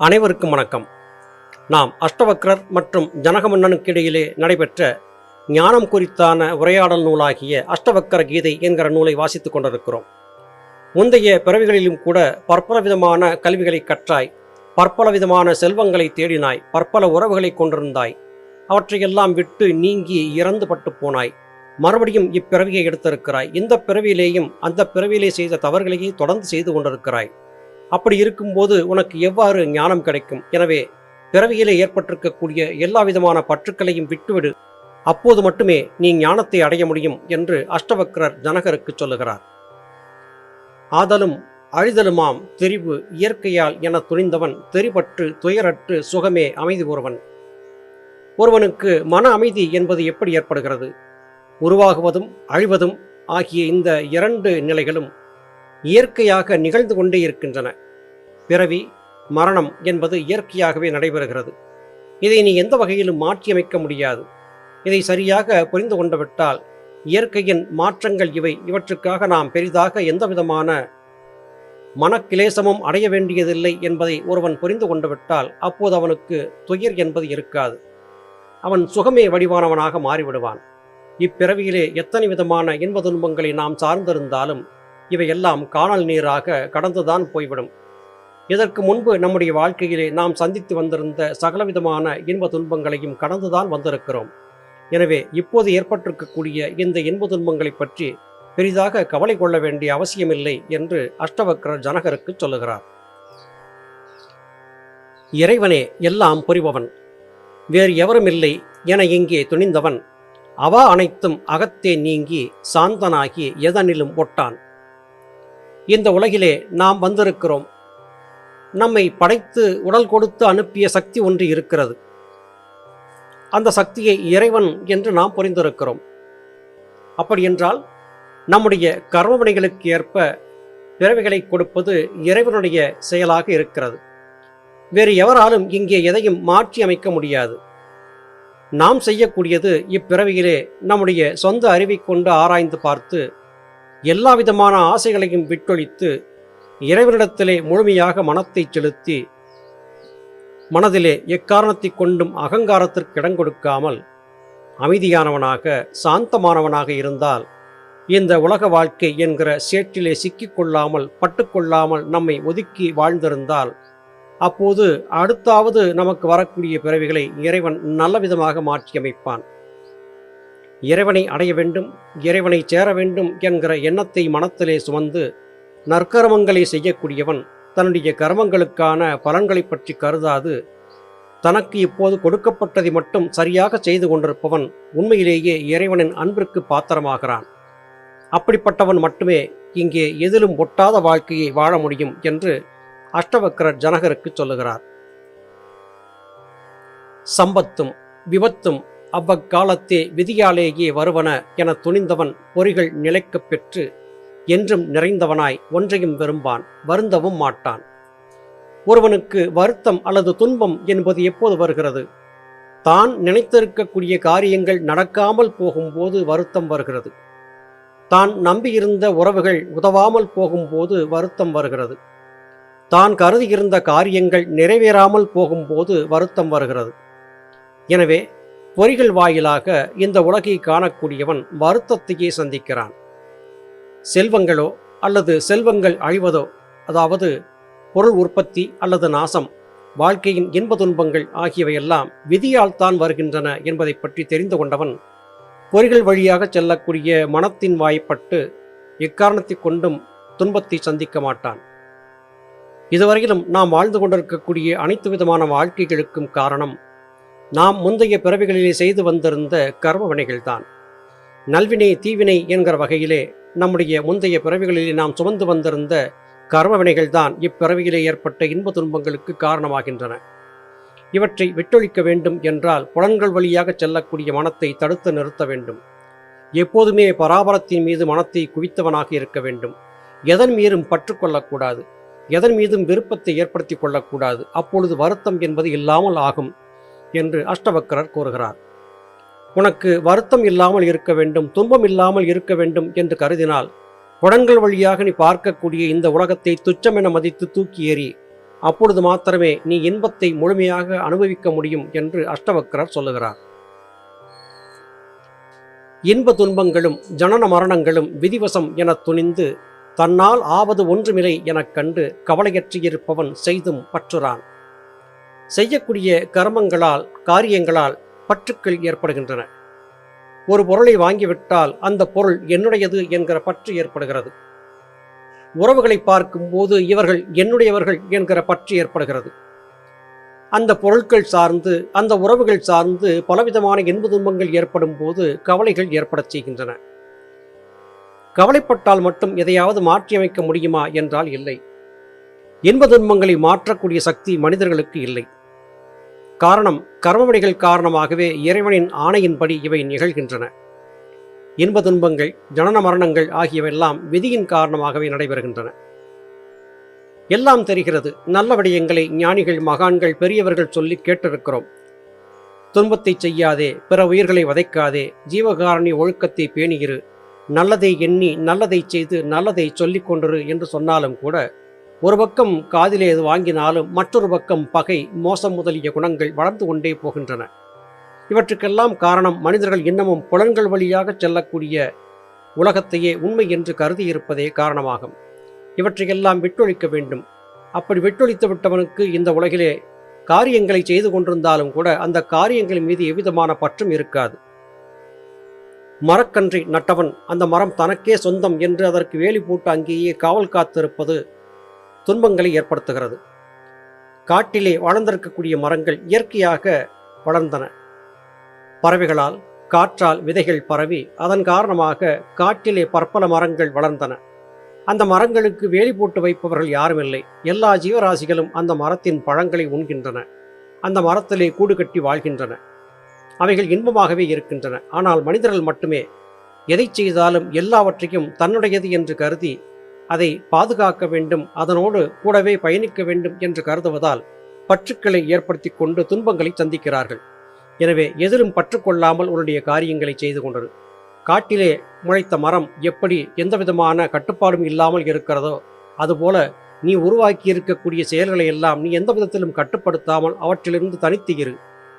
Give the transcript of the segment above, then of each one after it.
அனைவருக்கும் வணக்கம். நாம் அஷ்டவக்ரர் மற்றும் ஜனகமன்னனுக்கு இடையிலே நடைபெற்ற ஞானம் குறித்தான உரையாடல் நூலாகிய அஷ்டவக்கர கீதை என்கிற நூலை வாசித்துக் கொண்டிருக்கிறோம். முந்தைய பிறவிகளிலும் கூட பற்பல விதமான கல்விகளை கற்றாய் பற்பல விதமான செல்வங்களை தேடினாய் பற்பல உறவுகளை கொண்டிருந்தாய். அவற்றையெல்லாம் விட்டு நீங்கி இறந்து பட்டு போனாய். மறுபடியும் இப்பிறவியை எடுத்திருக்கிறாய். இந்த பிறவியிலேயும் அந்த பிறவியிலே செய்த தவறுகளையே தொடர்ந்து செய்து கொண்டிருக்கிறாய். அப்படி இருக்கும்போது உனக்கு எவ்வாறு ஞானம் கிடைக்கும்? எனவே பிறவியிலே ஏற்பட்டிருக்கக்கூடிய எல்லா விதமான பற்றுக்களையும் விட்டுவிடு. அப்போது மட்டுமே நீ ஞானத்தை அடைய முடியும் என்று அஷ்டவக்ரர் ஜனகருக்கு சொல்லுகிறார். ஆதலும் அழிதலுமாம் தெரிவு இயற்கையால் என துணிந்தவன் தெரிபற்று துயரற்று சுகமே அமைதி ஒருவன். ஒருவனுக்கு மன அமைதி என்பது எப்படி ஏற்படுகிறது? உருவாகுவதும் அழிவதும் ஆகிய இந்த இரண்டு நிலைகளும் இயற்கையாக நிகழ்ந்து கொண்டே இருக்கின்றன. பிறவி மரணம் என்பது இயற்கையாகவே நடைபெறுகிறது. இதை நீ எந்த வகையிலும் மாற்றியமைக்க முடியாது. இதை சரியாக புரிந்து கொண்டுவிட்டால் இயற்கையின் மாற்றங்கள் இவை. இவற்றுக்காக நாம் பெரிதாக எந்த விதமான மனக்கிலேசமும் அடைய வேண்டியதில்லை என்பதை ஒருவன் புரிந்து கொண்டுவிட்டால் அப்போது அவனுக்கு துயர் என்பது இருக்காது. அவன் சுகமே வடிவானவனாக மாறிவிடுவான். இப்பிறவியிலே எத்தனை விதமான இன்ப துன்பங்களை நாம் சார்ந்திருந்தாலும் இவையெல்லாம் காணல் நீராக கடந்துதான் போய்விடும். இதற்கு முன்பு நம்முடைய வாழ்க்கையிலே நாம் சந்தித்து வந்திருந்த சகலவிதமான இன்ப துன்பங்களையும் கடந்துதான் வந்திருக்கிறோம். எனவே இப்போது ஏற்பட்டிருக்கக்கூடிய இந்த இன்ப துன்பங்களை பற்றி பெரிதாக கவலை கொள்ள வேண்டிய அவசியமில்லை என்று அஷ்டவக்ரர் ஜனகருக்கு சொல்லுகிறார். இறைவனே எல்லாம் புரிபவன். வேறு எவருமில்லை என இங்கே துணிந்தவன். அவா அனைத்தும் அகத்தே நீங்கி சாந்தனாகி எதனிலும் ஒட்டான். இந்த உலகிலே நாம் வந்திருக்கிறோம் நம்மை படைத்து உடல் கொடுத்து அனுப்பிய சக்தி ஒன்று இருக்கிறது. அந்த சக்தியை இறைவன் என்று நாம் புரிந்திருக்கிறோம். அப்படி என்றால் நம்முடைய கர்மவினைகளுக்கு ஏற்ப பிறவிகளை கொடுப்பது இறைவனுடைய செயலாக இருக்கிறது. வேறு எவராலும் இங்கே எதையும் மாற்றி அமைக்க முடியாது. நாம் செய்யக்கூடியது இப்பிறவியிலே நம்முடைய சொந்த அறிவை கொண்டு ஆராய்ந்து பார்த்து எல்லா விதமான ஆசைகளையும் விட்டொழித்து இறைவனிடத்திலே முழுமையாக மனத்தை செலுத்தி மனதிலே எக்காரணத்தை கொண்டும் அகங்காரத்திற்கு இடம் கொடுக்காமல் அமைதியானவனாக சாந்தமானவனாக இருந்தால் இந்த உலக வாழ்க்கை என்கிற சேற்றிலே சிக்கிக்கொள்ளாமல் பட்டுக்கொள்ளாமல் நம்மை ஒதுக்கி வாழ்ந்திருந்தால் அப்போது அடுத்தாவது நமக்கு வரக்கூடிய பிறவிகளை இறைவன் நல்ல விதமாக மாற்றியமைப்பான். இறைவனை அடைய வேண்டும் இறைவனை சேர வேண்டும் என்கிற எண்ணத்தை மனத்திலே சுமந்து நற்கர்மங்களை செய்யக்கூடியவன் தன்னுடைய கர்மங்களுக்கான பலன்களை பற்றி கருதாது. தனக்கு இப்போது கொடுக்கப்பட்டதை மட்டும் சரியாக செய்து கொண்டிருப்பவன் உண்மையிலேயே இறைவனின் அன்பிற்கு பாத்திரமாகிறான். அப்படிப்பட்டவன் மட்டுமே இங்கே எதிலும் ஒட்டாத வாழ்க்கையை வாழ முடியும் என்று அஷ்டவக்கரர் ஜனகருக்கு சொல்லுகிறார். சம்பத்தும் விபத்தும் அவ்வக்காலத்தே விதியாலேயே வருவன என துணிந்தவன் பொறிகள் நிலைக்கப் பெற்று என்றும் நிறைந்தவனாய் ஒன்றையும் விரும்பான் வருந்தவும் மாட்டான். ஒருவனுக்கு வருத்தம் அல்லது துன்பம் என்பது எப்போது வருகிறது? தான் நினைத்திருக்கக்கூடிய காரியங்கள் நடக்காமல் போகும்போது வருத்தம் வருகிறது. தான் நம்பியிருந்த உறவுகள் உதவாமல் போகும்போது வருத்தம் வருகிறது. தான் கருதியிருந்த காரியங்கள் நிறைவேறாமல் போகும்போது வருத்தம் வருகிறது. எனவே பொறிகள் வாயிலாக இந்த உலகை காணக்கூடியவன் வருத்தத்தையே சந்திக்கிறான். செல்வங்களோ அல்லது செல்வங்கள் அழிவதோ அதாவது பொருள் உற்பத்தி அல்லது நாசம் வாழ்க்கையின் இன்ப துன்பங்கள் ஆகியவையெல்லாம் விதியால் தான் வருகின்றன என்பதை பற்றி தெரிந்து கொண்டவன் பொறிகள் வழியாக செல்லக்கூடிய மனத்தின் வாய்ப்பட்டு எக்காரணத்தை கொண்டும் துன்பத்தை சந்திக்க மாட்டான். இதுவரையிலும் நாம் வாழ்ந்து கொண்டிருக்கக்கூடிய அனைத்து விதமான வாழ்க்கைகளுக்கும் காரணம் நாம் முந்தைய பிறவிகளிலே செய்து வந்திருந்த கர்ம வினைகள்தான். நல்வினை தீவினை என்கிற வகையிலே நம்முடைய முந்தைய பிறவிகளில் நாம் சுமந்து வந்திருந்த கர்மவினைகள் தான் இப்பிறவியிலே ஏற்பட்ட இன்ப துன்பங்களுக்கு காரணமாகின்றன. இவற்றை விட்டொழிக்க வேண்டும் என்றால் புலன்கள் வழியாக செல்லக்கூடிய மனத்தை தடுத்து நிறுத்த வேண்டும். எப்போதுமே பராபரத்தின் மீது மனத்தை குவித்தவனாக இருக்க வேண்டும். எதன் மீதும் பற்றுக்கொள்ளக்கூடாது எதன் மீதும் விருப்பத்தை ஏற்படுத்தி கொள்ளக்கூடாது. அப்பொழுது வருத்தம் என்பது இல்லாமல் ஆகும் என்று அஷ்டவக்கரர் கூறுகிறார். உனக்கு வருத்தம் இல்லாமல் இருக்க வேண்டும் துன்பம் இல்லாமல் இருக்க வேண்டும் என்று கருதினால் புலன்கள் வழியாக நீ பார்க்கக்கூடிய இந்த உலகத்தை துச்சமென மதித்து தூக்கி ஏறி அப்பொழுது மாத்திரமே நீ இன்பத்தை முழுமையாக அனுபவிக்க முடியும் என்று அஷ்டவக்கரர் சொல்லுகிறார். இன்ப துன்பங்களும் ஜனன மரணங்களும் விதிவசம் என துணிந்து தன்னால் ஆவது ஒன்றுமில்லை எனக் கண்டு கவலையற்றியிருப்பவன் செய்தும் பற்றுறான். செய்யக்கூடிய கர்மங்களால் காரியங்களால் பற்றுக்கள் ஏற்படுகின்றன. ஒரு பொருளை வாங்கிவிட்டால் அந்த பொருள் என்னுடையது என்கிற பற்று ஏற்படுகிறது. உறவுகளை பார்க்கும்போது இவர்கள் என்னுடையவர்கள் என்கிற பற்று ஏற்படுகிறது. அந்த பொருட்கள் சார்ந்து அந்த உறவுகள் சார்ந்து பலவிதமான இன்பு துன்பங்கள் ஏற்படும் போது கவலைகள் ஏற்படச் செய்கின்றன. கவலைப்பட்டால் மட்டும் எதையாவது மாற்றியமைக்க முடியுமா என்றால் இல்லை. இன்ப துன்பங்களை மாற்றக்கூடிய சக்தி மனிதர்களுக்கு இல்லை. காரணம் கர்மவினைகள் காரணமாகவே இறைவனின் ஆணையின்படி இவை நிகழ்கின்றன. இன்ப துன்பங்கள் ஜனன மரணங்கள் ஆகியவையெல்லாம் விதியின் காரணமாகவே நடைபெறுகின்றன. எல்லாம் தெரிகிறது. நல்ல விடயங்களை ஞானிகள் மகான்கள் பெரியவர்கள் சொல்லி கேட்டிருக்கிறோம். துன்பத்தை செய்யாதே பிற உயிர்களை வதைக்காதே ஜீவகாரணி ஒழுக்கத்தை பேணியிரு. நல்லதை எண்ணி நல்லதை செய்து நல்லதை சொல்லிக் கொண்டிரு என்று சொன்னாலும் கூட ஒரு பக்கம் காதிலே அது வாங்கினாலும் மற்றொரு பக்கம் பகை மோசம் முதலிய குணங்கள் வளர்ந்து கொண்டே போகின்றன. இவற்றுக்கெல்லாம் காரணம் மனிதர்கள் இன்னமும் புலன்கள் வழியாக செல்லக்கூடிய உலகத்தையே உண்மை என்று கருதி இருப்பதே காரணமாகும். இவற்றையெல்லாம் விட்டொழிக்க வேண்டும். அப்படி விட்டொழித்து விட்டவனுக்கு இந்த உலகிலே காரியங்களை செய்து கொண்டிருந்தாலும் கூட அந்த காரியங்களின் மீது எவ்விதமான பற்றும் இருக்காது. மரக்கன்றை நட்டவன் அந்த மரம் தனக்கே சொந்தம் என்று அதற்கு வேலி போட்டு அங்கேயே காவல் காத்திருப்பது துன்பங்களை ஏற்படுத்துகிறது. காட்டிலே வளர்ந்திருக்கக்கூடிய மரங்கள் இயற்கையாக வளர்ந்தன. பறவைகளால் காற்றால் விதைகள் பரவி அதன் காரணமாக காட்டிலே பற்பல மரங்கள் வளர்ந்தன. அந்த மரங்களுக்கு வேலி போட்டு வைப்பவர்கள் யாரும் இல்லை. எல்லா ஜீவராசிகளும் அந்த மரத்தின் பழங்களை உண்கின்றன. அந்த மரத்திலே கூடு கட்டி வாழ்கின்றன. அவைகள் இன்பமாகவே இருக்கின்றன. ஆனால் மனிதர்கள் மட்டுமே எதை செய்தாலும் எல்லாவற்றையும் தன்னுடையது என்று கருதி அதை பாதுகாக்க வேண்டும் அதனோடு கூடவே பயணிக்க வேண்டும் என்று கருதுவதால் பற்றுக்களை ஏற்படுத்தி கொண்டு துன்பங்களை சந்திக்கிறார்கள். எனவே எதிரும் பற்றுக்கொள்ளாமல் உன்னுடைய காரியங்களை செய்து கொண்டது காட்டிலே முளைத்த மரம் எப்படி எந்தவிதமான கட்டுப்பாடும் இல்லாமல் இருக்கிறதோ அதுபோல நீ உருவாக்கி இருக்கக்கூடிய செயல்களை எல்லாம் நீ எந்த விதத்திலும் கட்டுப்படுத்தாமல் அவற்றிலிருந்து தனித்து இரு.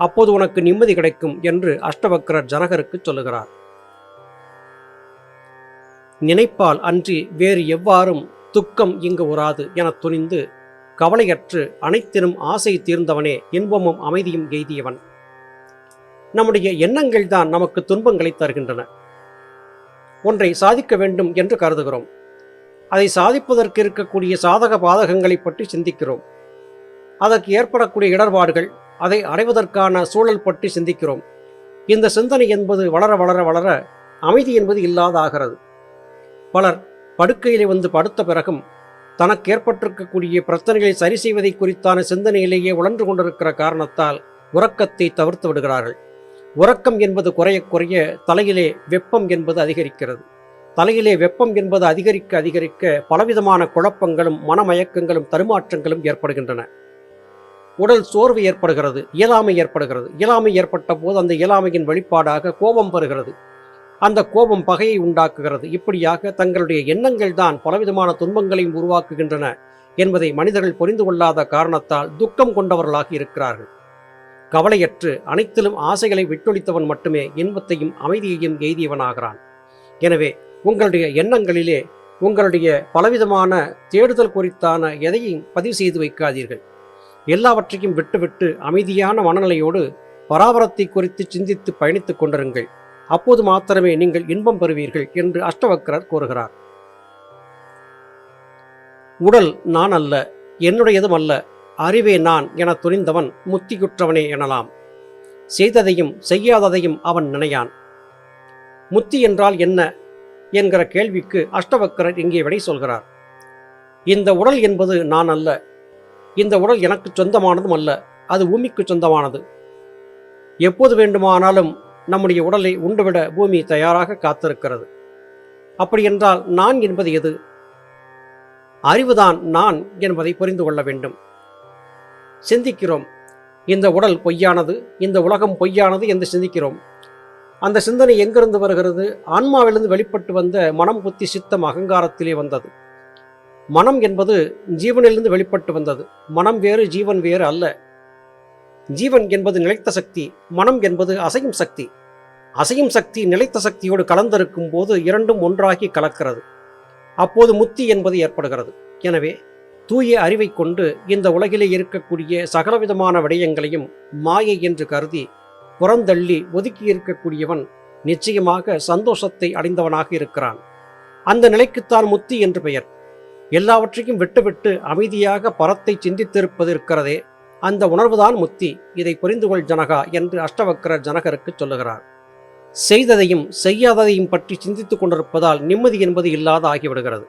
அப்போது உனக்கு நிம்மதி கிடைக்கும் என்று அஷ்டவக்கரர் ஜனகருக்கு சொல்லுகிறார். நினைப்பால் அன்றி வேறு எவ்வாறும் துக்கம் இங்கு உராது எனத் துணிந்து கவலையற்று அனைத்தினும் ஆசை தீர்ந்தவனே இன்பமும் அமைதியும் எய்தியவன். நம்முடைய எண்ணங்கள் தான் நமக்கு துன்பங்களை தருகின்றன. ஒன்றை சாதிக்க வேண்டும் என்று கருதுகிறோம். அதை சாதிப்பதற்கு இருக்கக்கூடிய சாதக பாதகங்களை பற்றி சிந்திக்கிறோம். அதற்கு ஏற்படக்கூடிய இடர்பாடுகள் அதை அடைவதற்கான சூழல் பற்றி சிந்திக்கிறோம். இந்த சிந்தனை என்பது வளர வளர வளர அமைதி என்பது இல்லாதாகிறது. பலர் படுக்கையிலே வந்து படுத்த பிறகும் தனக்கு ஏற்பட்டிருக்கக்கூடிய பிரச்சனைகளை சரி செய்வதை குறித்தான சிந்தனையிலேயே உழன்று கொண்டிருக்கிற காரணத்தால் உறக்கத்தை தவிர்த்து விடுகிறார்கள். உறக்கம் என்பது குறைய குறைய தலையிலே வெப்பம் என்பது அதிகரிக்கிறது. தலையிலே வெப்பம் என்பது அதிகரிக்க அதிகரிக்க பலவிதமான குழப்பங்களும் மனமயக்கங்களும் தருமாற்றங்களும் ஏற்படுகின்றன. உடல் சோர்வு ஏற்படுகிறது இயலாமை ஏற்படுகிறது. இயலாமை ஏற்பட்ட போது அந்த இயலாமையின் வெளிப்பாடாக கோபம் பெறுகிறது அந்த கோபம் பகையை உண்டாக்குகிறது. இப்படியாக தங்களுடைய எண்ணங்கள் தான் பலவிதமான துன்பங்களையும் உருவாக்குகின்றன என்பதை மனிதர்கள் புரிந்து கொள்ளாத காரணத்தால் துக்கம் கொண்டவர்களாக இருக்கிறார்கள். கவலையற்று அனைத்திலும் ஆசைகளை விட்டொழித்தவன் மட்டுமே இன்பத்தையும் அமைதியையும் எய்தியவனாகிறான். எனவே உங்களுடைய எண்ணங்களிலே உங்களுடைய பலவிதமான தேடுதல் குறித்தான எதையும் பதிவு செய்து வைக்காதீர்கள். எல்லாவற்றையும் விட்டுவிட்டு அமைதியான மனநிலையோடு பராபரத்தை குறித்து சிந்தித்து பயணித்துக் கொண்டிருங்கள். அப்போது மாத்திரமே நீங்கள் இன்பம் பெறுவீர்கள் என்று அஷ்டவக்கரர் கூறுகிறார். உடல் நான் அல்ல என்னுடையதும் அல்ல அறிவே நான் என துணிந்தவன் முத்தியுற்றவனே எனலாம். செய்ததையும் செய்யாததையும் அவன் நினையான். முத்தி என்றால் என்ன என்கிற கேள்விக்கு அஷ்டவக்கரர் இங்கே விடை சொல்கிறார். இந்த உடல் என்பது நான் அல்ல இந்த உடல் எனக்கு சொந்தமானதும் அல்ல அது பூமிக்கு சொந்தமானது. எப்போது வேண்டுமானாலும் நம்முடைய உடலை உண்டுவிட பூமி தயாராக காத்திருக்கிறது. அப்படி என்றால் நான் என்பது எது? அறிவுதான் நான் என்பதை புரிந்து கொள்ள வேண்டும். சிந்திக்கிறோம். இந்த உடல் பொய்யானது இந்த உலகம் பொய்யானது என்று சிந்திக்கிறோம். அந்த சிந்தனை எங்கிருந்து வருகிறது? ஆன்மாவிலிருந்து வெளிப்பட்டு வந்த மனம் புத்தி சித்தம் அகங்காரத்திலே வந்தது. மனம் என்பது ஜீவனிலிருந்து வெளிப்பட்டு வந்தது. மனம் வேறு ஜீவன் வேறு அல்ல. ஜீவன் என்பது நிலைத்த சக்தி மனம் என்பது அசையும் சக்தி. அசையும் சக்தி நிலைத்த சக்தியோடு கலந்திருக்கும் போது இரண்டும் ஒன்றாகி கலக்கிறது. அப்போது முத்தி என்பது ஏற்படுகிறது. எனவே தூய அறிவை கொண்டு இந்த உலகிலே இருக்கக்கூடிய சகலவிதமான விடயங்களையும் மாயை என்று கருதி புறந்தள்ளி ஒதுக்கி இருக்கக்கூடியவன் நிச்சயமாக சந்தோஷத்தை அடைந்தவனாக இருக்கிறான். அந்த நிலைக்குத்தான் முத்தி என்று பெயர். எல்லாவற்றையும் விட்டுவிட்டு அமைதியாக பரத்தை சிந்தித்திருப்பது இருக்கிறதே அந்த உணர்வுதான் முத்தி. இதை புரிந்துகொள் ஜனகா என்று அஷ்டவக்கர ஜனகருக்கு சொல்லுகிறார். செய்ததையும் செய்யாததையும் பற்றி சிந்தித்துக் கொண்டிருப்பதால் நிம்மதி என்பது இல்லாத ஆகிவிடுகிறது.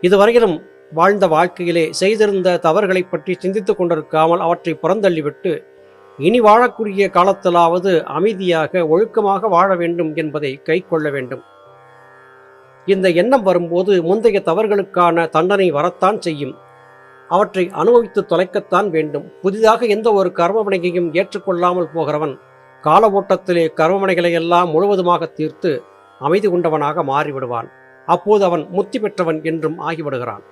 இதுவரையிலும் வாழ்ந்த வாழ்க்கையிலே செய்திருந்த தவறுகளை பற்றி சிந்தித்துக் கொண்டிருக்காமல் அவற்றை புறந்தள்ளிவிட்டு இனி வாழக்கூடிய காலத்திலாவது அமைதியாக ஒழுக்கமாக வாழ வேண்டும் என்பதை கை கொள்ள வேண்டும். இந்த எண்ணம் வரும்போது முந்தைய தவறுகளுக்கான தண்டனை வரத்தான் செய்யும். அவற்றை அனுபவித்து தொலைக்கத்தான் வேண்டும். புதிதாக எந்த ஒரு கர்மவினையையும் ஏற்றுக்கொள்ளாமல் போகிறவன் கால ஓட்டத்திலே கர்மமனைகளை எல்லாம் முழுவதுமாக தீர்த்து அமைதி கொண்டவனாக மாறிவிடுவான். அப்போது அவன் முத்தி பெற்றவன் என்றும் ஆகிவிடுகிறான்.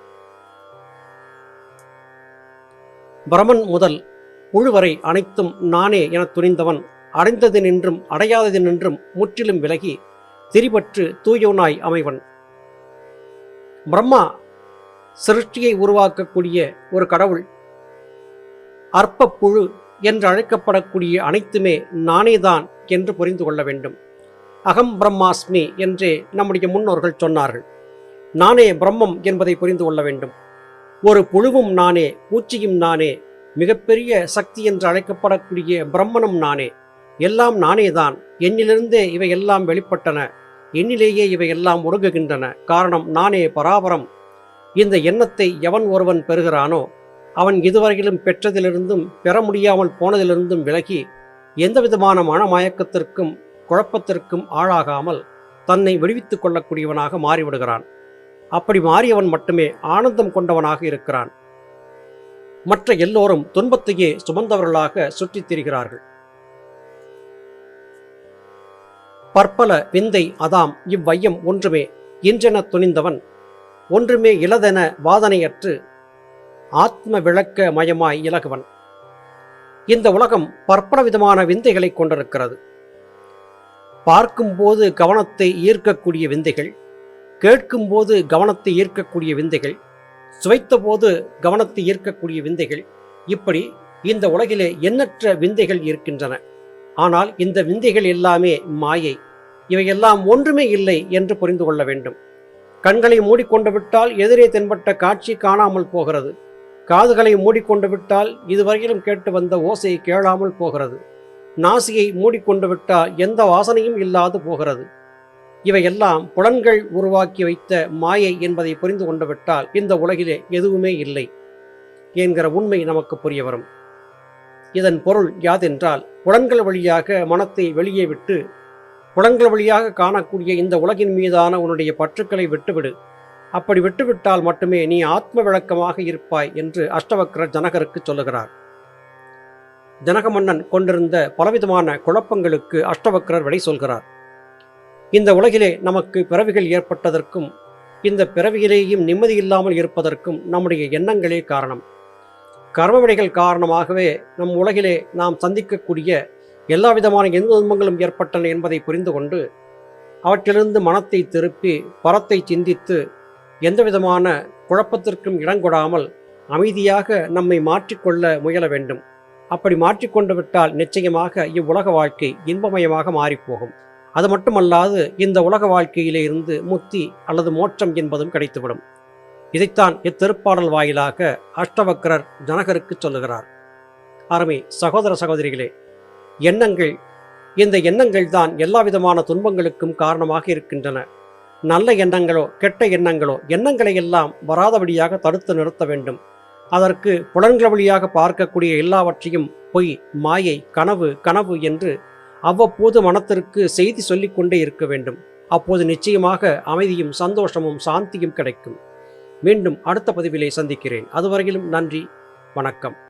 பிரமன் முதல் புழுவரை அனைத்தும் நானே என துணிந்தவன் அடைந்தது நின்றும் அடையாதது நின்றும் முற்றிலும் விலகி திரிபற்று தூயோனாய் அமைவன். பிரம்மா சிருஷ்டியை உருவாக்கக்கூடிய ஒரு கடவுள் அற்ப புழு என்று அழைக்கப்படக்கூடிய அனைத்துமே நானேதான் என்று புரிந்து கொள்ள வேண்டும். அகம் பிரம்மாஸ்மி என்றே நம்முடைய முன்னோர்கள் சொன்னார்கள். நானே பிரம்மம் என்பதை புரிந்து கொள்ள வேண்டும். ஒரு புழுவும் நானே பூச்சியும் நானே மிகப்பெரிய சக்தி என்று அழைக்கப்படக்கூடிய பிரம்மனும் நானே. எல்லாம் நானேதான். என்னிலிருந்தே இவை எல்லாம் வெளிப்பட்டன. என்னிலேயே இவை எல்லாம் ஒடுங்குகின்றன காரணம் நானே பராபரம். இந்த எண்ணத்தை எவன் ஒருவன் பெறுகிறானோ அவன் இதுவரையிலும் பெற்றதிலிருந்தும் பெற முடியாமல் போனதிலிருந்தும் விலகி எந்தவிதமான மனமயக்கத்திற்கும் குழப்பத்திற்கும் ஆளாகாமல் தன்னை விடுவித்துக் கொள்ளக்கூடியவனாக மாறிவிடுகிறான். அப்படி மாறியவன் மட்டுமே ஆனந்தம் கொண்டவனாக இருக்கிறான். மற்ற எல்லோரும் துன்பத்தையே சுமந்தவர்களாக சுற்றித் திரிகிறார்கள். பற்பல விந்தை அதாம் இவ்வையம் ஒன்றுமே இன்றென துணிந்தவன் ஒன்றுமே இலதென வாதனையற்று ஆத்ம விளக்க மயமாய் இலகுவன். இந்த உலகம் பற்பல விதமான விந்தைகளை கொண்டிருக்கிறது. பார்க்கும்போது கவனத்தை ஈர்க்கக்கூடிய விந்தைகள் கேட்கும்போது கவனத்தை ஈர்க்கக்கூடிய விந்தைகள் சுவைத்தபோது கவனத்தை ஈர்க்கக்கூடிய விந்தைகள் இப்படி இந்த உலகிலே எண்ணற்ற விந்தைகள் இருக்கின்றன. ஆனால் இந்த விந்தைகள் எல்லாமே மாயை. இவையெல்லாம் ஒன்றுமே இல்லை என்று புரிந்து கொள்ள வேண்டும். கண்களை மூடிக்கொண்டு விட்டால் எதிரே தென்பட்ட காட்சி காணாமல் போகிறது. காதுகளை மூடிக்கொண்டு விட்டால் இதுவரையிலும் கேட்டு வந்த ஓசை கேளாமல் போகிறது. நாசியை மூடிக்கொண்டு விட்டால் எந்த வாசனையும் இல்லாது போகிறது. இவையெல்லாம் புலன்கள் உருவாக்கி வைத்த மாயை என்பதை புரிந்து கொண்டு விட்டால் இந்த உலகிலே எதுவுமே இல்லை என்கிற உண்மை நமக்கு புரிய வரும். இதன் பொருள் யாதென்றால் புலன்கள் வழியாக மனத்தை வெளியே விட்டு புலன்கள் வழியாக காணக்கூடிய இந்த உலகின் மீதான உன்னுடைய பற்றுக்களை விட்டுவிடு. அப்படி விட்டுவிட்டால் மட்டுமே நீ ஆத்ம விளக்கமாக இருப்பாய் என்று அஷ்டவக்ர ஜனகருக்கு சொல்லுகிறார். ஜனக மன்னன் கொண்டிருந்த பலவிதமான குழப்பங்களுக்கு அஷ்டவக்ரர் விடை சொல்கிறார். இந்த உலகிலே நமக்கு பிறவிகள் ஏற்பட்டதற்கும் இந்த பிறவியிலேயும் நிம்மதி இல்லாமல் இருப்பதற்கும் நம்முடைய எண்ணங்களே காரணம். கர்மவினைகள் காரணமாகவே நம் உலகிலே நாம் சந்திக்கக்கூடிய எல்லா விதமான எந்த துன்பங்களும் ஏற்பட்டன என்பதை புரிந்து கொண்டு அவற்றிலிருந்து மனத்தை திருப்பி பரத்தை சிந்தித்து எந்த விதமான குழப்பத்திற்கும் இடங்கொடாமல் அமைதியாக நம்மை மாற்றிக்கொள்ள முயல வேண்டும். அப்படி மாற்றிக்கொண்டு விட்டால் நிச்சயமாக இவ்வுலக வாழ்க்கை இன்பமயமாக மாறிப்போகும். அது மட்டுமல்லாது இந்த உலக வாழ்க்கையிலே இருந்து முக்தி அல்லது மோட்சம் என்பதும் கிடைத்துவிடும். இதைத்தான் இத்திருப்பாடல் வாயிலாக அஷ்டவக்கரர் ஜனகருக்கு சொல்லுகிறார். அருமை சகோதர சகோதரிகளே எண்ணங்கள் இந்த எண்ணங்கள் தான் எல்லா விதமான துன்பங்களுக்கும் காரணமாக இருக்கின்றன. நல்ல எண்ணங்களோ கெட்ட எண்ணங்களோ எண்ணங்களை எல்லாம் வராதபடியாக தடுத்து நிறுத்த வேண்டும். அதற்கு புலன்கள் வழியாக பார்க்கக்கூடிய எல்லாவற்றையும் பொய் மாயை கனவு கனவு என்று அவ்வப்போது மனத்திற்கு செய்தி சொல்லிக்கொண்டே இருக்க வேண்டும். அப்போது நிச்சயமாக அமைதியும் சந்தோஷமும் சாந்தியும் கிடைக்கும். மீண்டும் அடுத்த பதிவிலே சந்திக்கிறேன். அதுவரையிலும் நன்றி வணக்கம்.